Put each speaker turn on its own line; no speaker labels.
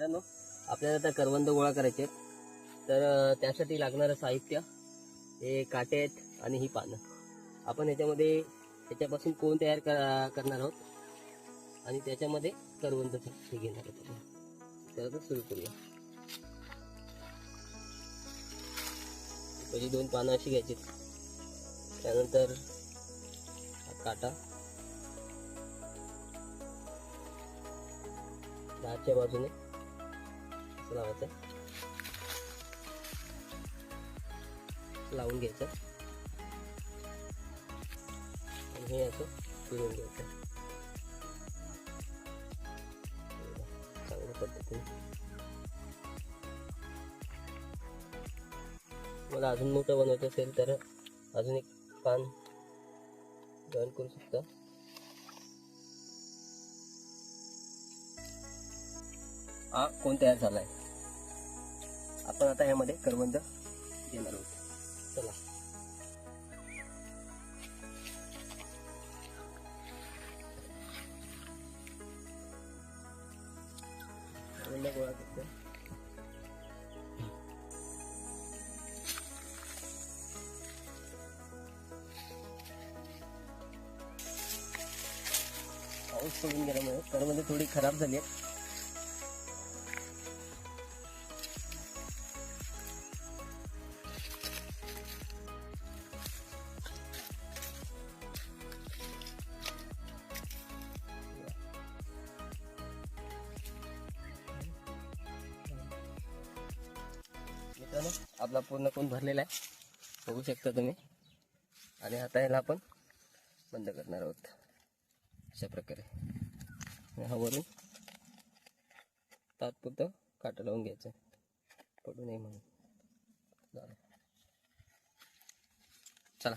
मित्रांनो आपल्याला आता करवंद गोळा करायचे आहेत. तर त्यासाठी लागणारं साहित्य हे काटे आहेत आणि ही पानं. आपण याच्यामध्ये याच्यापासून कोण तयार करणार आहोत? आणि त्याच्यामध्ये करवंद हे घेणार आहोत तर आता सुरू करूया. पहिली दोन पानं अशी घ्यायची त्यानंतर काटा. दहाच्या बाजूने. असं लावायचं. लावून घ्यायचं. आणि हे असं फिरवून घ्यायचं. चांगल्या पद्धतीने. मला अजून मोठं बनवायचं असेल तर अजून एक पान जॉईन करू शकता. हा कोण तयार झालाय? आपण आता यामध्ये करवंद घेणार आहोत. चला. करवंद गोळा करतो पाऊस पडून गेल्यामुळे करवंद थोडी खराब झाली आहे मित्रांनो आपला पूर्ण कोण भरलेला आहे बघू शकता तुम्ही. आणि आता याला आपण बंद करणार आहोत. अशा प्रकारे. हा वरून तात्पुरतं काटा लावून घ्यायचं पडू नये म्हणून. चला.